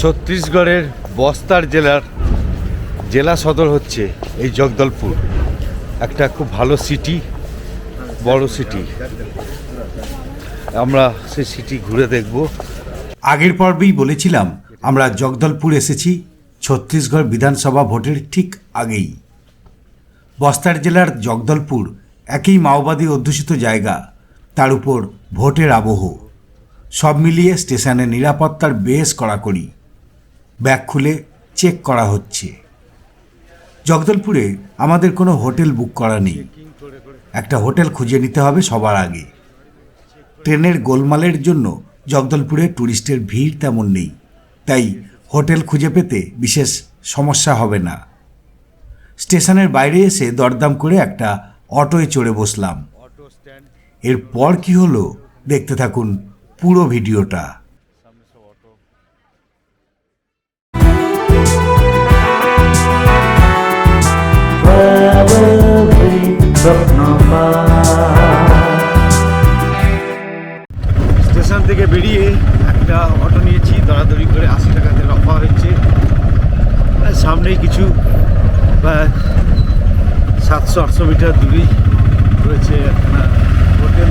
ছত্তিশগড়ের বস্তার জেলার জেলা সদর হচ্ছে এই জগদলপুর। একটা খুব ভালো সিটি বড় সিটি আমরা সেই সিটি ঘুরে দেখব। আগের পর্বেই বলেছিলাম, আমরা জগদলপুর এসেছি ছত্তিশগড় বিধানসভা ভোটের ঠিক আগেই। বস্তার জেলার জগদলপুর একই মাওবাদী অধ্যুষিত জায়গা, তার উপর ভোটের আবহ। সব মিলিয়ে স্টেশনে নিরাপত্তার বেশ কড়াকড়ি। ব্যাগ খুলে চেক করা হচ্ছে। জগদলপুরে আমাদের কোনো হোটেল বুক করা নেই। একটা হোটেল খুঁজে নিতে হবে সবার আগে। ট্রেনের গোলমালের জন্য জগদলপুরে ট্যুরিস্টের ভিড় তেমন নেই। তাই হোটেল খুঁজে পেতে বিশেষ সমস্যা হবে না। স্টেশনের বাইরে এসে দরদাম করে একটা অটোয় চড়ে বসলাম। এরপর কি হলো? দেখতে থাকুন পুরো ভিডিওটা। স্টেশন থেকে বেরিয়ে একটা অটো নিয়েছি, দরাদরি করে আশি টাকাতে রফা হয়েছে। সামনেই কিছু সাতশো আটশো মিটার দূরেই রয়েছে একটা হোটেল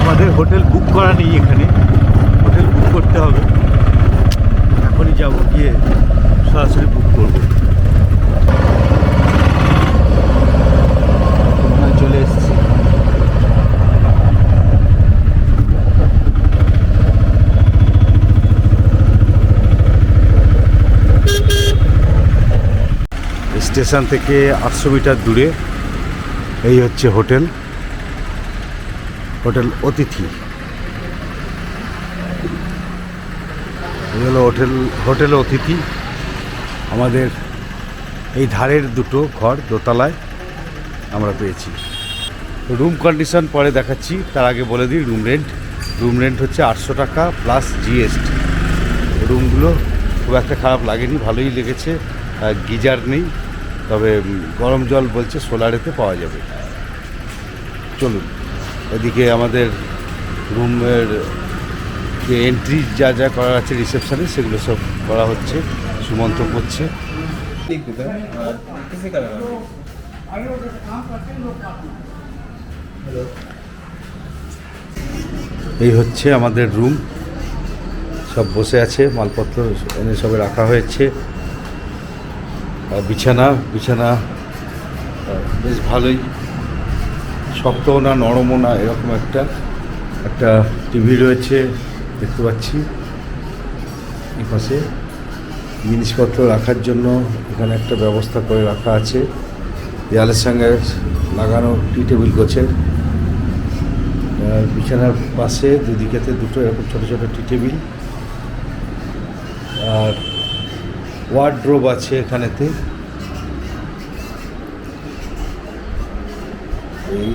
আমাদের হোটেল বুক করা নেই এখানে হোটেল বুক করতে হবে এখনই যাব গিয়ে সরাসরি বুক করব আমরা চলে এসেছি স্টেশন থেকে আটশো মিটার দূরে এই হচ্ছে হোটেল। হোটেল অতিথি। হলো হোটেল হোটেল অতিথি। আমাদের এই ধারের দুটো ঘর দোতলায় আমরা পেয়েছি। রুম কন্ডিশন পরে দেখাচ্ছি, তার আগে বলে দিই রুম রেন্ট। রুম রেন্ট হচ্ছে আটশো টাকা প্লাস জিএসটি। রুমগুলো খুব একটা খারাপ লাগেনি, ভালোই লেগেছে। গিজার নেই। তবে গরম জল বলছে সোলারেতে পাওয়া যাবে। চলুন, এদিকে আমাদের রুমের যে এন্ট্রি যা যা করার আছে রিসেপশানে সেগুলো সব করা হচ্ছে সুমন্ত করছে। এই হচ্ছে আমাদের রুম সব বসে আছে, মালপত্র এনে সবে রাখা হয়েছে। বিছানা বিছানা বেশ ভালোই। শক্তও না নরমও না, এরকম একটা একটা টিভি রয়েছে, দেখতে পাচ্ছি। এই পাশে জিনিসপত্র রাখার জন্য এখানে একটা ব্যবস্থা করে রাখা আছে। দেয়ালের সঙ্গে লাগানো টি টেবিল গোছের। বিছানার পাশে দুদিকেতে দুটো এরকম ছোটো ছোটো টি টেবিল। আর ওয়ার্ড্রোব আছে এখানেতে। এই।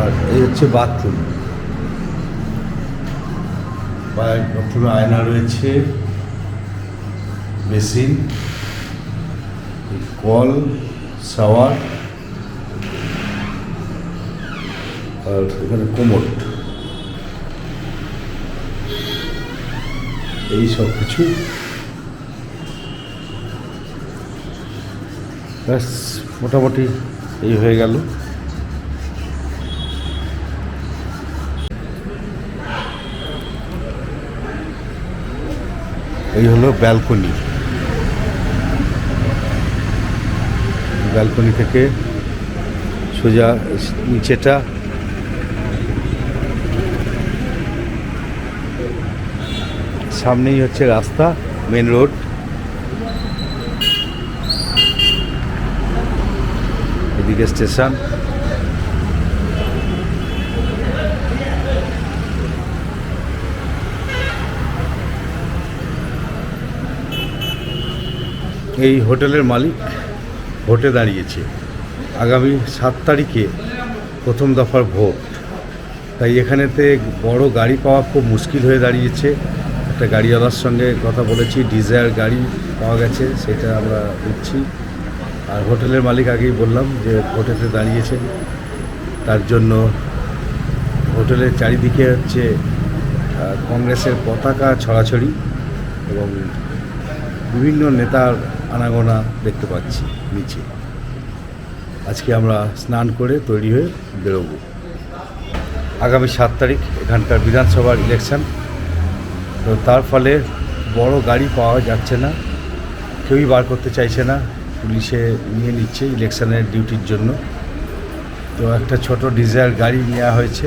আর এই হচ্ছে বাথরুম বাথরুমে আয়না রয়েছে। বেসিন কল শাওয়ার আর এখানে কোমট এই সব কিছু। ব্যাস, মোটামুটি এই হয়ে গেল। এই হলো ব্যালকনি। ব্যালকনি থেকে সোজা, নিচেটা সামনেই হচ্ছে রাস্তা মেন রোড এদিকে স্টেশন এই হোটেলের মালিক ভোটে দাঁড়িয়েছে। আগামী সাত তারিখে প্রথম দফার ভোট। তাই এখানেতে বড় গাড়ি পাওয়া খুব মুশকিল হয়ে দাঁড়িয়েছে। একটা গাড়িওয়ালার সঙ্গে কথা বলেছি, ডিজায়ার গাড়ি পাওয়া গেছে, সেটা আমরা দিচ্ছি। আর হোটেলের মালিক আগেই বললাম যে হোটেলে দাঁড়িয়েছেন। তার জন্য হোটেলের চারিদিকে হচ্ছে কংগ্রেসের পতাকা ছড়াছড়ি এবং বিভিন্ন নেতার আনাগোনা দেখতে পাচ্ছি নিচে। আজকে আমরা স্নান করে তৈরি হয়ে বেরোবো। আগামী সাত তারিখ এখানকার বিধানসভার ইলেকশন। তো তার ফলে বড় গাড়ি পাওয়া যাচ্ছে না, কেউই বার করতে চাইছে না, পুলিশে নিয়ে নিচ্ছে ইলেকশনের ডিউটির জন্য। তো একটা ছোট ডিজায়ার গাড়ি নেওয়া হয়েছে,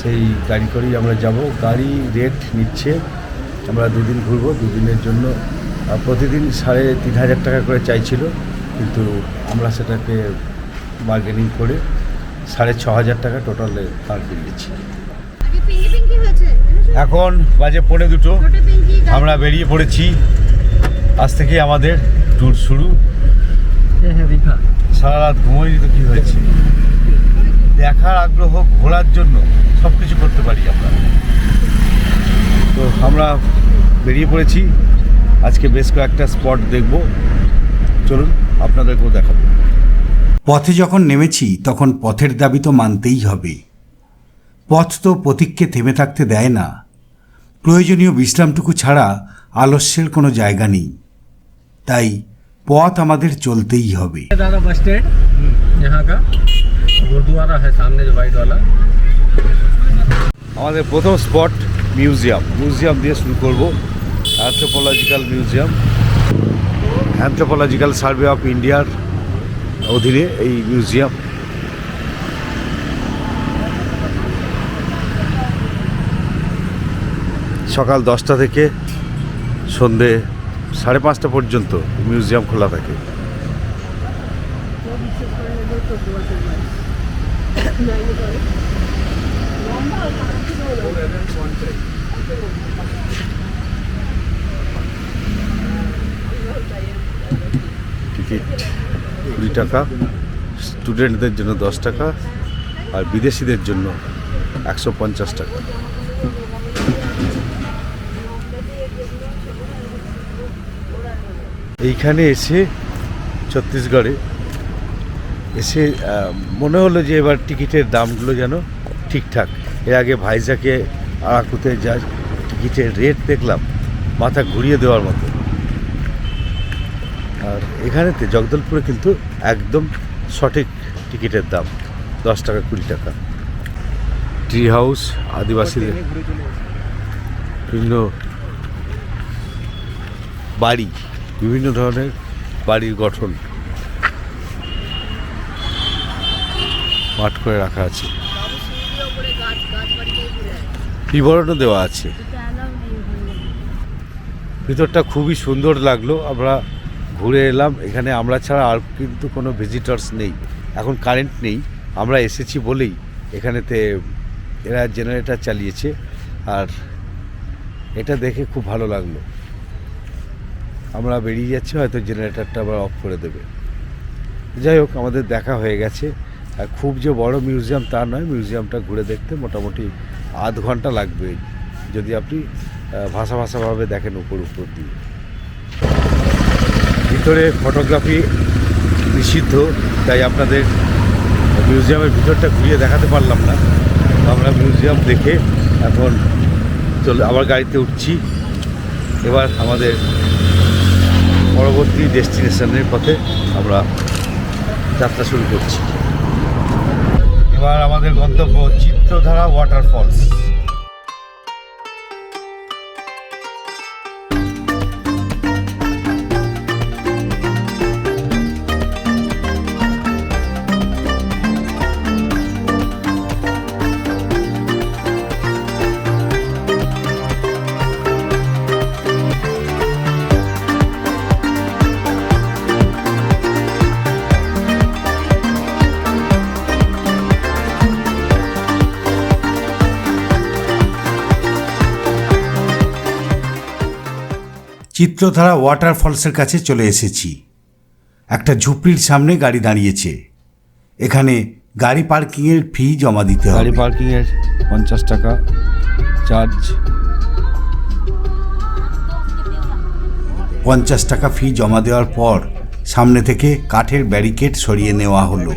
সেই গাড়ি করেই আমরা যাব। গাড়ি রেট নিচ্ছে, আমরা দুদিন ঘুরবো, দুদিনের জন্য। প্রতিদিন সাড়ে তিন হাজার টাকা করে চাইছিল, কিন্তু আমরা সেটাকে বার্গেনিং করে সাড়ে ছ হাজার টাকা টোটালে তার পিঙ্কি হয়েছে এখন বাজে পড়ে দুটো। আমরা বেরিয়ে পড়েছি। আজ থেকে আমাদের ট্যুর শুরু। সারা রাত ঘুমোই তো কী হয়েছে? দেখার আগ্রহ ঘোরার জন্য সব কিছু করতে পারি আমরা। তো আমরা বেরিয়ে পড়েছি। আজকে বেশ কয়েকটা স্পট দেখব। চলুন আপনাদেরকেও দেখাবো। পথে যখন নেমেছি তখন পথের দাবি তো মানতেই হবে। পথ তো প্রতীককে থেমে থাকতে দেয় না প্রয়োজনীয় বিশ্রামটুকু ছাড়া আলস্যের কোনো জায়গা নেই তাই পথ আমাদের চলতেই হবে दादा बस स्टैंड यहाँ का गुरुद्वारा है सामने जो वाइट वाला আমাদের প্রথম স্পট মিউজিয়াম মিউজিয়াম দিয়ে শুরু করব anthropological museum anthropological survey of ইন্ডিয়ার অধীনে এই মিউজিয়াম সকাল দশটা থেকে সন্ধে সাড়ে পাঁচটা পর্যন্ত মিউজিয়াম খোলা থাকে। টিকিট কুড়ি টাকা, স্টুডেন্টদের জন্য দশ টাকা আর বিদেশিদের জন্য একশো পঞ্চাশ টাকা। এইখানে এসে ছত্তিশগড়ে এসে মনে হলো যে এবার টিকিটের দামগুলো যেন ঠিকঠাক। এর আগে ভাইজাকে আরাকুতে যা টিকিটের রেট দেখলাম, মাথা ঘুরিয়ে দেওয়ার মতো। আর এখানেতে জগদলপুরে কিন্তু একদম সঠিক টিকিটের দাম, দশ টাকা, কুড়ি টাকা। ট্রি হাউস আদিবাসীদের। বিভিন্ন বাড়ি। বিভিন্ন ধরনের বাড়ির গঠন মাঠ করে রাখা আছে। বিবরণও দেওয়া আছে। ভিতরটা খুবই সুন্দর লাগল। আমরা ঘুরে এলাম। এখানে আমরা ছাড়া আর কিন্তু কোনো ভিজিটার্স নেই। এখন কারেন্ট নেই। আমরা এসেছি বলেই এখানেতে এরা জেনারেটার চালিয়েছে। আর এটা দেখে খুব ভালো লাগল। আমরা বেরিয়ে যাচ্ছি, হয়তো জেনারেটরটা আবার অফ করে দেবে। যাই হোক, আমাদের দেখা হয়ে গেছে। আর খুব যে বড় মিউজিয়াম তা নয় মিউজিয়ামটা ঘুরে দেখতে মোটামুটি আধ ঘণ্টা লাগবে, যদি আপনি ভাষা ভাষাভাবে দেখেন উপর উপর দিয়ে। ভিতরে ফটোগ্রাফি নিষিদ্ধ, তাই আপনাদের মিউজিয়ামের ভিতরটা ঘুরিয়ে দেখাতে পারলাম না। আমরা মিউজিয়াম দেখে এখন চলে, আবার গাড়িতে উঠছি। এবার আমাদের পরবর্তী ডেস্টিনেশনের পথে আমরা যাত্রা শুরু করছি। এবার আমাদের গন্তব্য চিত্রধারা ওয়াটারফলস চিত্রধারা ওয়াটারফলসের কাছে চলে এসেছি। একটা ঝুপড়ির সামনে গাড়ি দাঁড়িয়েছে। এখানে গাড়ি পার্কিংয়ের ফি জমা দিতে হবে। গাড়ি পার্কিংয়ের পঞ্চাশ টাকা চার্জ। পঞ্চাশ টাকা ফি জমা দেওয়ার পর সামনে থেকে কাঠের ব্যারিকেড সরিয়ে নেওয়া হলো।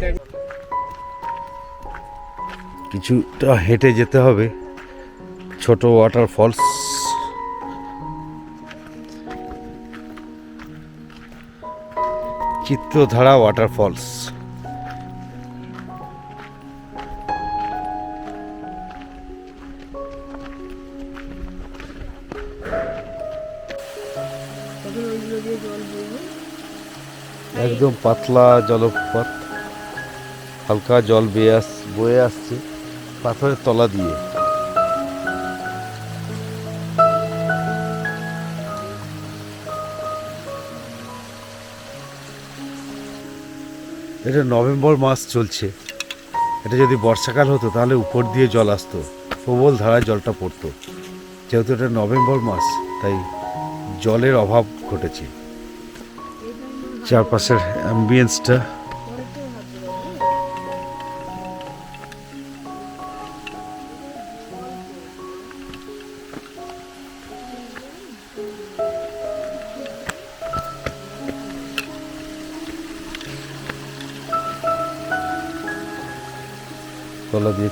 কিছুটা হেঁটে যেতে হবে। ছোট ওয়াটারফলস। চিত্রধারা ওয়াটারফলস। একদম পাতলা জলপ্রপাত হালকা জল বেয়ে আস বয়ে আসছে পাথরের তলা দিয়ে। এটা নভেম্বর মাস চলছে। এটা যদি বর্ষাকাল হতো, তাহলে উপর দিয়ে জল আসতো, প্রবল ধারায় জলটা পড়তো। যেহেতু এটা নভেম্বর মাস, তাই জলের অভাব ঘটেছে। চারপাশের অ্যাম্বিয়েন্সটা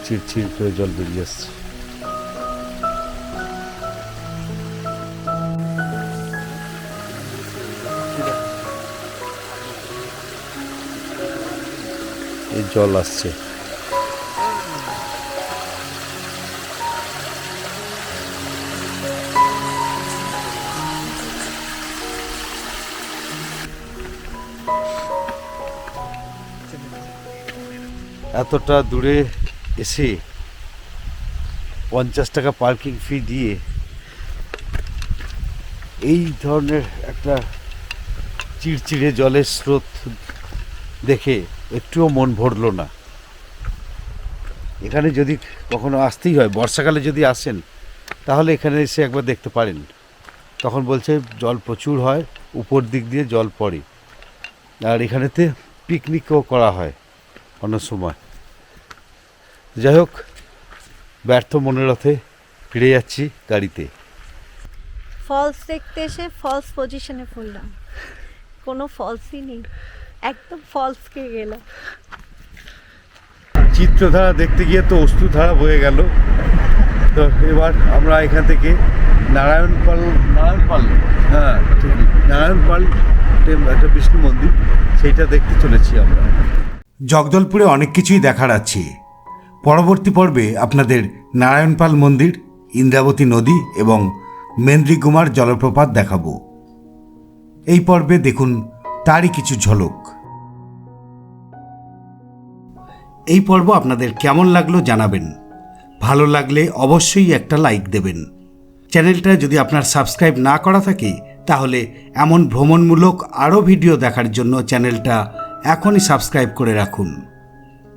দিয়ে চিড়চিড় করে জল বেরিয়ে আসছে। এই জল আসছে। এতটা দূরে এসে পঞ্চাশ টাকা পার্কিং ফি দিয়ে এই ধরনের একটা চিড়চিড়ে জলের স্রোত দেখে একটুও মন ভরল না। এখানে যদি কখনো আসতেই হয়, বর্ষাকালে যদি আসেন, তাহলে এখানে এসে একবার দেখতে পারেন। তখন বলছে, জল প্রচুর হয়, উপর দিক দিয়ে জল পড়ে। আর এখানেতে পিকনিকও করা হয় অন্য সময়। যাই হোক ব্যর্থ মনের রথে ফিরে যাচ্ছি গাড়িতে। ফলস দেখতে এসে ফলস পজিশনে পড়লাম কোনো ফলসই নেই। একদম ফলস ফলসকে গেলাম। চিত্রধারা দেখতে গিয়ে তো অস্তুধারা বয়ে গেল। তো এবার আমরা এখান থেকে নারায়ণপাল নারায়ণপাল হ্যাঁ ঠিকই নারায়ণপাল টেম- একটা বিষ্ণু মন্দির সেইটা দেখতে চলেছি আমরা। জগদলপুরে অনেক কিছুই দেখার আছে। পরবর্তী পর্বে আপনাদের নারায়ণপাল মন্দির, ইন্দ্রাবতী নদী এবং মেন্দ্রিকুমার জলপ্রপাত দেখাবো। এই পর্বে দেখুন তারই কিছু ঝলক। এই পর্ব আপনাদের কেমন লাগল জানাবেন। ভালো লাগলে অবশ্যই একটা লাইক দেবেন। চ্যানেলটা যদি আপনার সাবস্ক্রাইব না করা থাকে, তাহলে এমন ভ্রমণমূলক আরও ভিডিও দেখার জন্য চ্যানেলটা এখনই সাবস্ক্রাইব করে রাখুন।